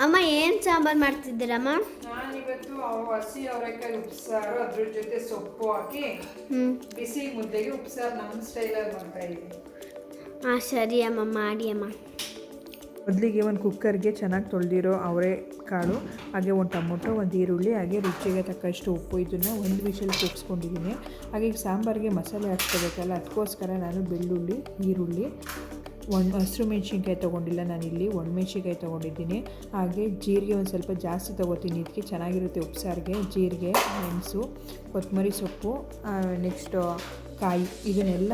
ಅಮ್ಮ ಏನು ಸಾಂಬಾರು ಮಾಡ್ತಿದ್ದೀರಮ್ಮ? ನಾನಿವತ್ತು ಇವತ್ತು ಹಸಿ ಅವರೆಕಾಯಿ ಉಪ್ಸಾರು ಅದ್ರ ಜೊತೆ ಸೊಪ್ಪು ಹಾಕಿ ಹ್ಞೂ ಬಿಸಿ ಮುದ್ದೆಗೆ ಉಪ್ಸಾರು ನಮ್ಮ ಸ್ಟೈಲಲ್ಲಿ ಮಾಡ್ತಾ ಇದ್ದೀನಿ. ಹಾಂ ಸರಿ ಅಮ್ಮ ಮಾಡಿ ಅಮ್ಮ. ಮೊದಲಿಗೆ ಒಂದು ಕುಕ್ಕರ್ಗೆ ಚೆನ್ನಾಗಿ ತೊಳೆದಿರೋ ಅವರೆ ಕಾಳು ಹಾಗೆ ಒಂದು ಟೊಮೊಟೊ ಒಂದು ಈರುಳ್ಳಿ ಹಾಗೆ ರುಚಿಗೆ ತಕ್ಕಷ್ಟು ಉಪ್ಪು ಇದನ್ನು ಒಂದು ವಿಷಲ್ ಕೂಗಿಸ್ಕೊಂಡಿದ್ದೀನಿ ಹಾಗೆ ಈಗ ಸಾಂಬಾರಿಗೆ ಮಸಾಲೆ ಹಾಕ್ಕೋಬೇಕಲ್ಲ ಅದಕ್ಕೋಸ್ಕರ ನಾನು ಬೆಳ್ಳುಳ್ಳಿ ಈರುಳ್ಳಿ ಒಂದು ಹಸಿರು ಮೆಣಸಿನ್ಕಾಯಿ ತೊಗೊಂಡಿಲ್ಲ ನಾನಿಲ್ಲಿ ಒಣಮೆಣ್ಸಿನ್ಕಾಯಿ ತೊಗೊಂಡಿದ್ದೀನಿ. ಹಾಗೆ ಜೀರಿಗೆ ಒಂದು ಸ್ವಲ್ಪ ಜಾಸ್ತಿ ತೊಗೋತೀನಿ. ಇದಕ್ಕೆ ಚೆನ್ನಾಗಿರುತ್ತೆ ಉಪ್ಸಾರಿಗೆ, ಜೀರಿಗೆ, ಮೆಣಸು ಕೊತ್ತಂಬರಿ ಸೊಪ್ಪು. ನೆಕ್ಸ್ಟು ಕಾಯಿ, ಇದನ್ನೆಲ್ಲ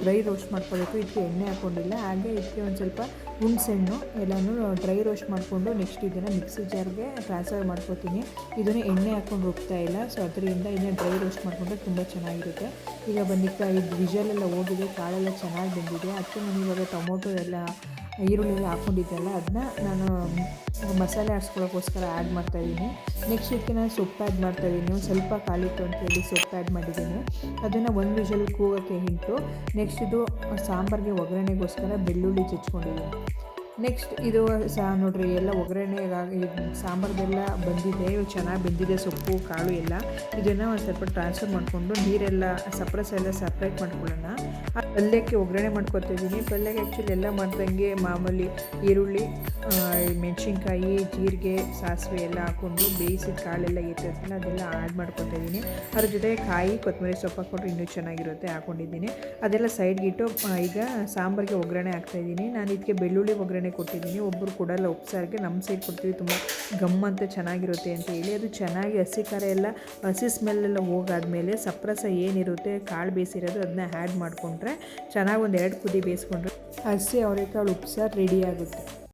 ಡ್ರೈ ರೋಸ್ಟ್ ಮಾಡ್ಕೋಬೇಕು ಇದಕ್ಕೆ ಎಣ್ಣೆ ಹಾಕ್ಕೊಂಡಿಲ್ಲ ಹಾಗೆ ಇದಕ್ಕೆ ಒಂದು ಸ್ವಲ್ಪ ಹುಣಸೆಹಣ್ಣು ಎಲ್ಲನೂ ಡ್ರೈ ರೋಸ್ಟ್ ಮಾಡಿಕೊಂಡು ನೆಕ್ಸ್ಟ್ ಇದನ್ನು ಮಿಕ್ಸಿ ಜಾರ್ಗೆ ಟ್ರಾನ್ಸ್ಫರ್ ಮಾಡ್ಕೊತೀನಿ. ಇದನ್ನು ಎಣ್ಣೆ ಹಾಕ್ಕೊಂಡು ರುಬ್ತಾ ಇಲ್ಲ. ಸೊ ಅದರಿಂದ ಇನ್ನೂ ಡ್ರೈ ರೋಸ್ಟ್ ಮಾಡಿಕೊಂಡ್ರೆ ತುಂಬ ಚೆನ್ನಾಗಿರುತ್ತೆ. ಈಗ ಬಂದಿಕ್ಕ ಇದು ವಿಜಲೆಲ್ಲ ಹೋಗಿದೆ, ಕಾಳೆಲ್ಲ ಚೆನ್ನಾಗಿ ಬಂದಿದೆ. ಅದಕ್ಕೆ ನಾನು ಇವಾಗ ಟೊಮೊಟೊ ಎಲ್ಲ ಈರುಳ್ಳಿ ಹಾಕ್ಕೊಂಡಿದ್ದೆಲ್ಲ ಅದನ್ನ ನಾನು ಮಸಾಲೆ ಹಾಕ್ಸ್ಕೊಳ್ಳೋಕ್ಕೋಸ್ಕರ ಆ್ಯಡ್ ಮಾಡ್ತಾಯಿದ್ದೀನಿ ನೆಕ್ಸ್ಟ್ ಇದಕ್ಕೆ ನಾನು ಸೊಪ್ಪು ಆ್ಯಡ್ ಮಾಡ್ತಾಯಿದ್ದೀನಿ ಒಂದು ಸ್ವಲ್ಪ ಕಾಲಿತ್ತು ಅಂತೇಳಿ ಸೊಪ್ಪು ಆ್ಯಡ್ ಮಾಡಿದ್ದೀನಿ. ಅದನ್ನು ಒಂದು ವಿಷಲ್ ಕೂಗೋಕ್ಕೆ ಹಿಂಟು. ನೆಕ್ಸ್ಟ್ ಇದು ಸಾಂಬಾರಿಗೆ ಒಗ್ಗರಣೆಗೋಸ್ಕರ ಬೆಳ್ಳುಳ್ಳಿ ಚಚ್ಕೊಂಡಿದ್ದೀನಿ. ನೆಕ್ಸ್ಟ್ ಇದು ಸಹ ನೋಡ್ರಿ, ಎಲ್ಲ ಒಗ್ಗರಣೆ ಸಾಂಬಾರ್ದೆಲ್ಲ ಬಂದಿದೆ, ಚೆನ್ನಾಗಿ ಬೆಂದಿದೆ, ಸೊಪ್ಪು, ಕಾಳು ಎಲ್ಲ. ಇದನ್ನು ಒಂದು ಸ್ವಲ್ಪ ಟ್ರಾನ್ಸ್ಫರ್ ಮಾಡಿಕೊಂಡು ನೀರೆಲ್ಲ ಸಪ್ರೇಸ್ ಎಲ್ಲ ಸಪ್ರೇಟ್ ಮಾಡ್ಕೊಳ್ಳೋಣ. ಪಲ್ಯಕ್ಕೆ ಒಗ್ಗರಣೆ ಮಾಡ್ಕೊತಿದ್ದೀನಿ ಪಲ್ಯಕ್ಕೆ ಆ್ಯಕ್ಚುಲಿ ಎಲ್ಲ ಮಾಡ್ದಂಗೆ ಮಾಮೂಲಿ ಈರುಳ್ಳಿ ಮೆಣಸಿನ್ಕಾಯಿ, ಜೀರಿಗೆ, ಸಾಸಿವೆ ಎಲ್ಲ ಹಾಕ್ಕೊಂಡು ಬೇಯಿಸಿದ ಕಾಳೆಲ್ಲ ಇರ್ತೈತಲ್ಲ ಅದೆಲ್ಲ ಆ್ಯಡ್ ಮಾಡ್ಕೊತಿದ್ದೀನಿ ಅದ್ರ ಜೊತೆ ಕಾಯಿ, ಕೊತ್ತಂಬರಿ ಸೊಪ್ಪು ಹಾಕ್ಕೊಂಡ್ರೆ ಇನ್ನೂ ಚೆನ್ನಾಗಿರುತ್ತೆ ಹಾಕ್ಕೊಂಡಿದ್ದೀನಿ ಅದೆಲ್ಲ ಸೈಡ್ಗಿಟ್ಟು ಈಗ ಸಾಂಬಾರಿಗೆ ಒಗ್ಗರಣೆ ಹಾಕ್ತಾಯಿದ್ದೀನಿ ನಾನು ಇದಕ್ಕೆ ಬೆಳ್ಳುಳ್ಳಿ ಒಗ್ಗರಣೆ ಕೊಟ್ಟಿದ್ದೀನಿ. ಒಬ್ಬರು ಕೊಡಲ್ಲ ಉಪ್ಸಾರಿಗೆ ನಮ್ಮ ಸೈಡ್ ಕೊಡ್ತೀವಿ. ತುಂಬ ಗಮ್ ಅಂತ ಚೆನ್ನಾಗಿರುತ್ತೆ ಅಂತ ಹೇಳಿ. ಅದು ಚೆನ್ನಾಗಿ ಹಸಿ ಖಾರ ಎಲ್ಲ, ಹಸಿ ಸ್ಮೆಲ್ಲೆಲ್ಲ ಹೋಗಾದ್ಮೇಲೆ ಸಪ್ರಸ ಏನಿರುತ್ತೆ, ಕಾಳು ಬೇಯಿಸಿರೋದು ಅದನ್ನ ಆ್ಯಡ್ ಮಾಡಿಕೊಂಡ್ರೆ ಚೆನ್ನಾಗಿ ಒಂದು ಎರಡು ಕುದಿ ಬೇಯಿಸ್ಕೊಂಡ್ರೆ ಹಸಿ ಅವರೆಕಾಳು ಉಪ್ಸಾರು ರೆಡಿ ಆಗುತ್ತೆ.